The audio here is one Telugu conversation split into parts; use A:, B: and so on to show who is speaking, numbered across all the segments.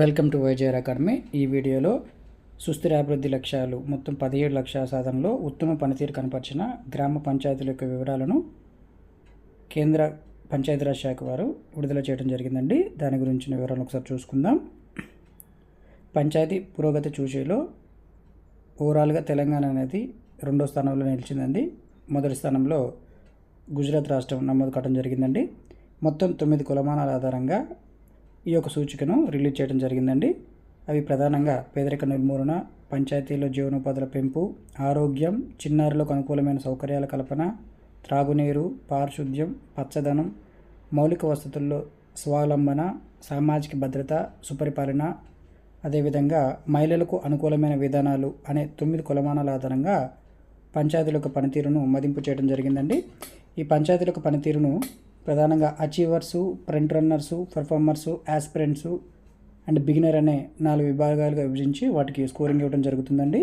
A: Welcome to visor academy. ఈ వీడియోలో సుస్థిర అభివృద్ధి లక్ష్యాలు మొత్తం పదిహేడు లక్ష్యాల సాధనలో ఉత్తమ పనితీరు కనపరిచిన గ్రామ పంచాయతీల యొక్క వివరాలను కేంద్ర పంచాయతీరాజ్ శాఖ వారు విడుదల చేయడం జరిగిందండి. దాని గురించిన వివరాలను ఒకసారి చూసుకుందాం. పంచాయతీ పురోగతి చూసేలో ఓవరాల్గా తెలంగాణ అనేది రెండో స్థానంలో నిలిచిందండి. మొదటి స్థానంలో గుజరాత్ రాష్ట్రం నమోదు కావడం జరిగిందండి. మొత్తం తొమ్మిది కులమానాల ఆధారంగా ఈ యొక్క సూచికను రిలీజ్ చేయడం జరిగిందండి. అవి ప్రధానంగా పేదరిక నిర్మూలన పంచాయతీలో జీవనోపాధుల పెంపు ఆరోగ్యం చిన్నారులకు అనుకూలమైన సౌకర్యాల కల్పన త్రాగునీరు పారిశుద్ధ్యం పచ్చదనం మౌలిక వసతుల్లో స్వావలంబన సామాజిక భద్రత సుపరిపాలన అదేవిధంగా మహిళలకు అనుకూలమైన విధానాలు అనే తొమ్మిది కులమానాల ఆధారంగా పంచాయతీల యొక్క పనితీరును మదింపు చేయడం జరిగిందండి. ఈ పంచాయతీల యొక్క పనితీరును ప్రధానంగా achievers front runners performers aspirants and beginner అనే నాలుగు విభాగాలుగా విభజించి వాటికి స్కోరింగ్ ఇవ్వడం జరుగుతుందండి.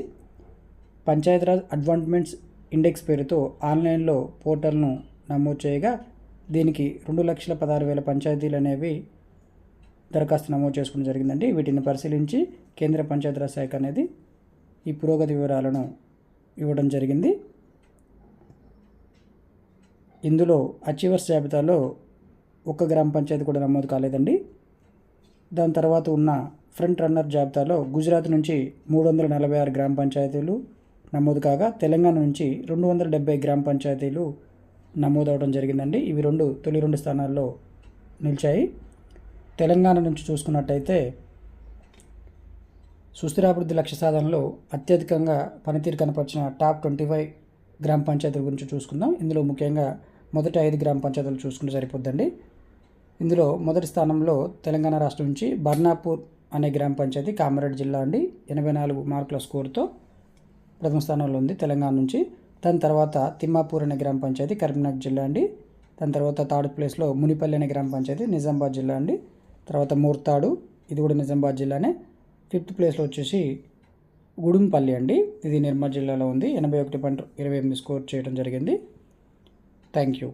A: పంచాయతీరాజ్ అడ్వాంట్మెంట్స్ ఇండెక్స్ పేరుతో ఆన్లైన్లో పోర్టల్ను నమోదు చేయగా దీనికి రెండు లక్షల పదహారు వేల పంచాయతీలు అనేవి దరఖాస్తు నమోదు చేసుకోవడం జరిగిందండి. వీటిని పరిశీలించి కేంద్ర పంచాయతీరాజ్ శాఖ అనేది ఈ పురోగతి వివరాలను ఇవ్వడం జరిగింది. ఇందులో అచీవర్స్ జాబితాలో ఒక్క గ్రామ పంచాయతీ కూడా నమోదు కాలేదండి. దాని తర్వాత ఉన్న ఫ్రంట్ రన్నర్ జాబితాలో గుజరాత్ నుంచి మూడు వందల నలభై ఆరు గ్రామ పంచాయతీలు నమోదు కాగా తెలంగాణ నుంచి రెండు వందల డెబ్బై గ్రామ పంచాయతీలు నమోదవడం జరిగిందండి. ఇవి రెండు తొలి రెండు స్థానాల్లో నిలిచాయి. తెలంగాణ నుంచి చూసుకున్నట్టయితే సుస్థిరాభివృద్ధి లక్ష్య సాధనలో అత్యధికంగా పనితీరు కనపరిచిన టాప్ ట్వంటీ ఫైవ్ గ్రామ పంచాయతీల గురించి చూసుకుందాం. ఇందులో ముఖ్యంగా మొదటి ఐదు గ్రామ పంచాయతీలు చూసుకుంటే సరిపోద్దండి. ఇందులో మొదటి స్థానంలో తెలంగాణ రాష్ట్రం నుంచి బర్నాపూర్ అనే గ్రామ పంచాయతీ కామారెడ్డి జిల్లా అండి. ఎనభై నాలుగు మార్కుల స్కోర్తో ప్రథమ స్థానంలో ఉంది తెలంగాణ నుంచి. దాని తర్వాత తిమ్మాపూర్ అనే గ్రామ పంచాయతీ కరీంనగర్ జిల్లా అండి. దాని తర్వాత థర్డ్ ప్లేస్లో మునిపల్లి అనే గ్రామ పంచాయతీ నిజామాబాద్ జిల్లా అండి. తర్వాత మూర్తాడు ఇది కూడా నిజామాబాద్ జిల్లానే. ఫిఫ్త్ ప్లేస్లో వచ్చేసి గుడుంపల్లి అండి. ఇది నిర్మల్ జిల్లాలో ఉంది. ఎనభై ఒకటి పాయింట్ ఇరవై ఎనిమిది స్కోర్ చేయడం జరిగింది. Thank you.